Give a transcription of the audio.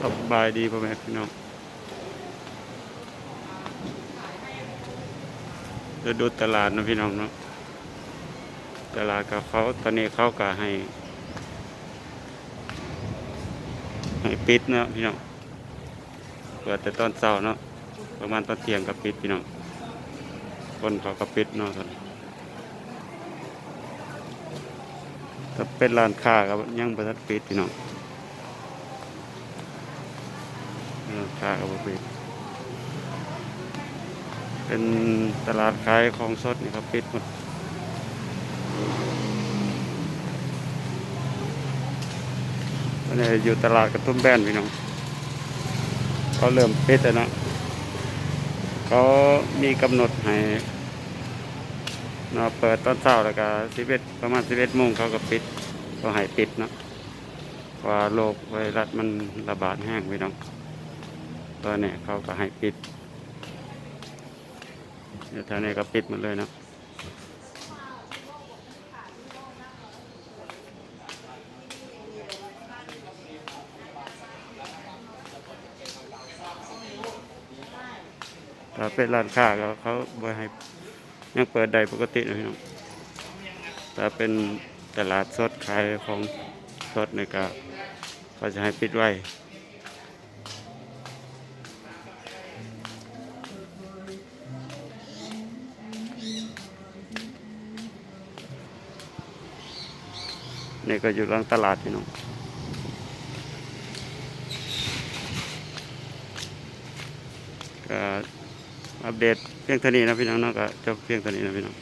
สบายดีพ่อแม่พี่น้องจะดูตลาดนะพี่น้องเนาะตลาดกับเขาตอนนี้เขาก็ให้ ให้ปิดเนาะพี่น้องเปิดแต่ตอนเช้าเนาะประมาณตอนเที่ยงก็ปิดพี่น้องคนเขาก็ปิดเนาะตอนถ้าเป็นร้านค้าก็ยังบ่ทันปิดพี่น้อง ราคาก็บ่ปิดเป็นตลาดขายของสดนี่ครับปิดหมดอันนี้อยู่ตลาดกระทุ่มแบนพี่น้องเขาเริ่มปิดแล้วเนะเขามีกำหนดให้เนาะเปิดตอนเช้าแล้วก็สิบเอ็ดประมาณสิบเอ็ดโมงเขาก็ปิดเขาให้ปิดเนาะเพราะว่าโรคไวรัสมันระบาดแห้งพี่น้อง ตอนนี้เขาก็ให้ปิดเดี๋ยวแถวนี้ก็ปิดหมดเลยนะถ้าเป็นร้านค้าก็เขาบ่ให้ยังเปิดได้ปกตินะพี่น้องถ้าเป็นตลาดสดขายของสดเนี่ยก็เขาจะให้ปิดไว้ นี่ก็อยู่หลังตลาดพี่น้องก็อัปเดตเพียงเท่านี้นะพี่น้องเนาะก็จบเพียงเท่านี้นะพี่น้อง